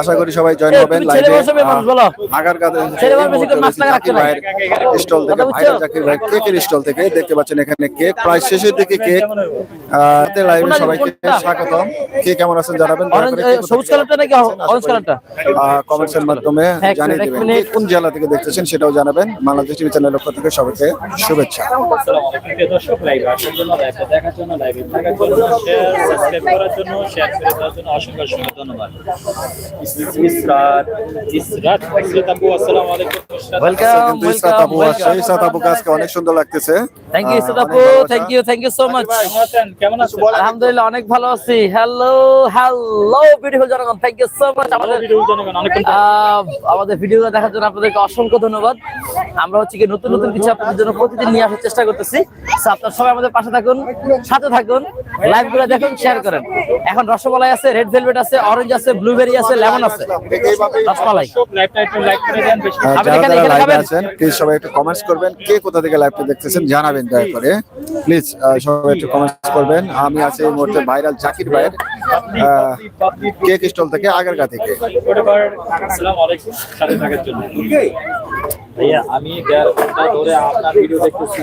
আশা করি সবাই জয়েন হবেন লাইভে। আগার। স্টল থেকে ভাইরাল জাকির ভাই কেকের স্টল থেকে দেখতে পাচ্ছেন এখানে কেক। প্রায় শেষের দিকে কেক। লাইভে সবাইকে? স্বাগতম। কে কেমন আছেন জানাবেন? সবুজ কালারটা নাকি অরেঞ্জ কালারটা? কমেন্টসের মাধ্যমে এক জানিয়ে দিবেন কোন জেলা থেকে দেখতেছেন সেটাও জানাবেন। বাংলাদেশ টিভি চ্যানেলের পক্ষ থেকে সবাইকে শুভেচ্ছা। প্রিয় দর্শক লাইভ আসার জন্য লাইভটা দেখার জন্য লাইভে থাকার জন্য শেয়ার সাবস্ক্রাইব করার জন্য শেয়ার করে দেওয়ার জন্য অসংখ্য অসংখ্য ধন্যবাদ। ইসরাত ইসরাত ইসরাত। আপু আসসালামু আলাইকুম। ওয়েলকাম ইসরাত আপু আসছে ইসরাত আপুকে আজকে অনেক সুন্দর লাগতেছে। থ্যাংক ইউ ইসরাত আপু thank you thank you so much কেমন আছেন? আলহামদুলিল্লাহ অনেক ভালো আছি। হ্যালো হ্যালো বিউটিফুল জনগণ থ্যাংক ইউ সো মাচ আমাদের ভিডিও জনগণ অনেকক্ষণ আমাদের ভিডিও দেখার জন্য আপনাদেরকে অসংখ্য ধন্যবাদ। আমরা হচ্ছে কি নতুন নতুন কিছু আপনাদের জন্য প্রতিদিন নিয়ে আসার চেষ্টা করতেছি। আপনারা সবাই আমাদের পাশে থাকুন সাথে থাকুন লাইভগুলো দেখুন শেয়ার করেন। এখন রসমালাই আছে রেড ভেলভেট আছে অরেঞ্জ আছে ব্লুবেরি আছে লেমন আছে। রসমালাই প্লিজ সবাই একটু কমেন্টস করবেন। কে কোথা থেকে লাইভটা দেখতেছেন জানাবেন দয়া করে। প্লিজ সবাই একটু কমেন্টস করবেন। আমি আছি এই মুহূর্তে ভাইরাল জাকির ভাইয়ের কেক স্টল থেকে আগারগা থেকে। ভাইয়া আমি দেড় ঘণ্টা ধরে আপনার ভিডিও দেখতেছি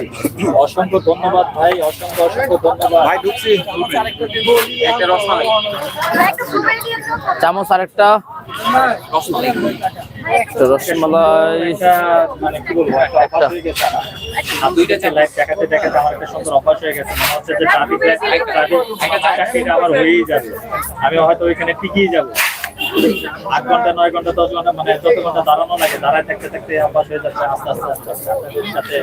অসংখ্য ধন্যবাদ ভাই অসংখ্য অসংখ্য ধন্যবাদ ভাই ঢুকছি একটা রসমালাই চামচ আরেকটা একটা রসমালাই মানে কি বলব একটা অভ্যাস হয়ে গেছে আর দুইটা লাইভ দেখাতে দেখাতে আমার একটা সুন্দর অভ্যাস হয়ে গেছে মনে হচ্ছে যে ট্রাফিক চাকরিটা আমার হয়েই যাবে আমি হয়তো ওইখানে টিকেই যাব আট ঘণ্টা নয় ঘণ্টা দশ ঘণ্টা মানে যত ঘণ্টা দাঁড়ানো লাগে দাঁড়ায় থাকতে থাকতে অভ্যাস হয়ে যাচ্ছে আস্তে আস্তে আস্তে আস্তে আপনাদের সাথে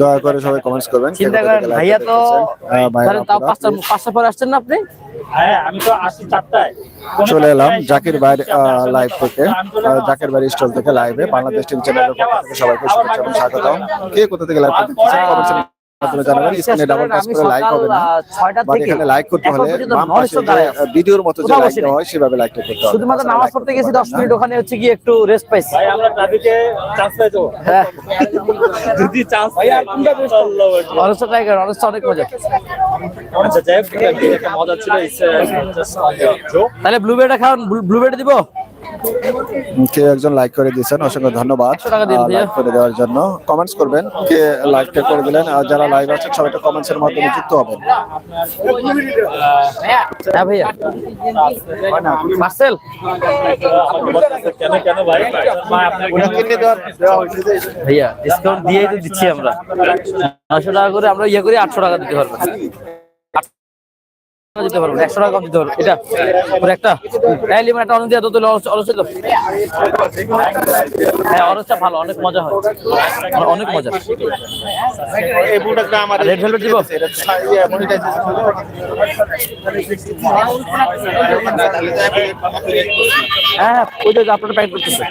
দয়া করে সবাই কমেন্টস করবেন চিন্তা করেন ভাইয়া তো। ধরেন তাও পাঁচটা পাঁচটা পরে আসছেন না আপনি হ্যাঁ আমি তো আসি চারটায় চলে এলাম জাকির ভাইয়ের লাইভ থেকে জাকির ভাইয়ের স্টল থেকে লাইভে বাংলাদেশ টিভি চ্যানেলের পক্ষ থেকে সবাইকে শুভেচ্ছা এবং স্বাগতম কে কোথা থেকে লাইভ কমেন্টসের মাধ্যমে জানাবেন স্ক্রিনে ডাবল টাচ করে লাইক হবে না বাট এখানে লাইক করতে হলে বাম পাশে যে দাঁড়ায়। আছি। ভিডিওর মতো যে লাইক হয় সেভাবে লাইকটা করতে হবে। শুধুমাত্র নামাজ পড়তে গেছি পারবেন দশ না। মিনিট ওখানে হচ্ছে গিয়ে একটু রেস্ট পাইছি। ভাই আমরা ট্রাফিকে চান্স পাই তো। হ্যাঁ। যদি চান্স ভাই আর কোনটা বেস্ট আল্লাহ অনেকটা টাইগার অনেকটা অনেক মজা। আচ্ছা যাই হোক একটা মজা ছিল তাহলে ব্লুবেরিটা ব্লুবেরি দিব? কে একজন লাইক করে দিয়েছেন অসংখ্য ধন্যবাদ 100 টাকা দিন ভাইয়া। লাইক করে দেওয়ার জন্য। কমেন্টস করবেন কে লাইকটা করে দিলেন আর যারা লাইভ আছেন সবাই একটা কমেন্টস এর মাধ্যমে যুক্ত হবেন। হ্যাঁ ভাইয়া। মার্সেল? কেন কেন ভাই ভাই ভাইয়া ডিসকাউন্ট দিয়েই তো দিচ্ছি আমরা। নশো টাকা করে আমরা ইয়ে করি আটশো টাকা দিতে পারব। দিতে পারব একশো টাকা কম দিতে পারব এটা ওর একটা হ্যাঁ লিমন একটা অনেক দিয়ে তো অলস হ্যাঁ ভালো অনেক মজা হয়। অনেক মজা। রেড ভেলভেট দিব? হ্যাঁ হ্যাঁ ওই যে আপনারা করতেছে।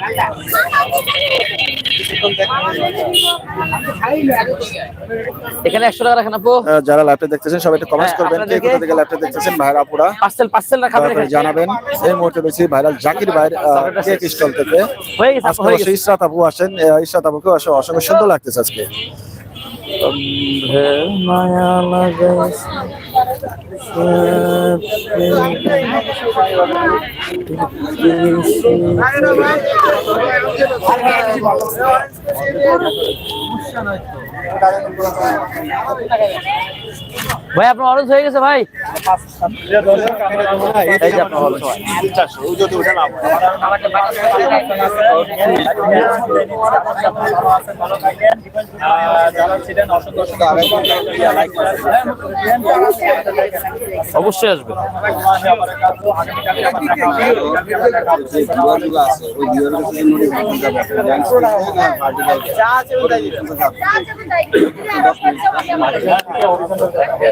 এখানে একশো টাকা রাখেন আপু। যারা লাইভটা দেখতেছেন সবাই একটু কমেন্টস হ্যাঁ, করবেন কে কোথা থেকে দেখতেছেন ভাইরা আপুরা পার্সেল পার্সেল রাখাবেন দয়া করে জানাবেন। এই মুহূর্তে বেশি ভাইরাল জাকির ভাইয়ের কেক স্টল থেকে। হয়ে গেছে আজকে ইসরাত আপু আসেন। আহ, ইসরাত আপুকে অস- অসংখ্য সুন্দর লাগতেছে আজকে। মায়া লাগাইছে ভাই আপনার অরেঞ্জ হয়ে গেছে ভাই? যারা ছিলেন লাইক অবশ্যই আসবে।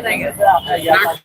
কি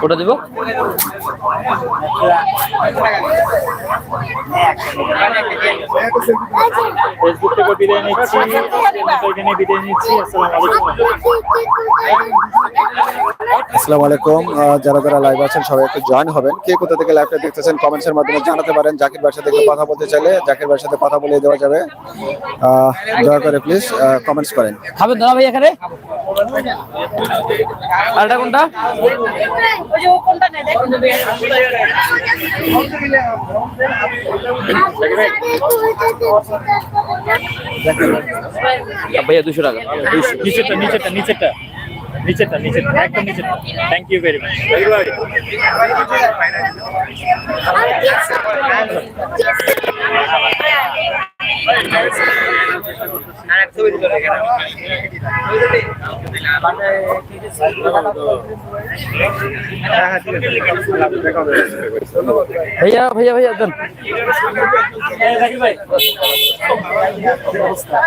কোটা দিব? ফেসবুক থেকে বিদায় নিচ্ছি। এখানে বিদায় নিচ্ছি। আসসালামু আলাইকুম। আসসালামু আলাইকুম। আহ, যারা যারা লাইভ আছেন সবাই একটু জয়েন হবেন। কে কোথা থেকে লাইভটা দেখতেছেন কমেন্টসের মাধ্যমে জানাতে পারেন। জাকির ভাইয়ের সাথে কথা বলতে চাইলে জাকির ভাইয়ের সাথে কথা বলে দেওয়া যাবে। দয়া করে প্লিজ কমেন্টস করেন। খাবেন দাদা ভাই এখানে? আর এটা কোনটা? ভাইয়া দুশো টাকা। নিচেরটা নিচেরটা নিচেরটা। নিচেরটা নিচেরটা একদম নিচেরটা। থ্যাংক ইউ ভেরি মাচ ভাইয়া ভাইয়া ভাইয়া দেন।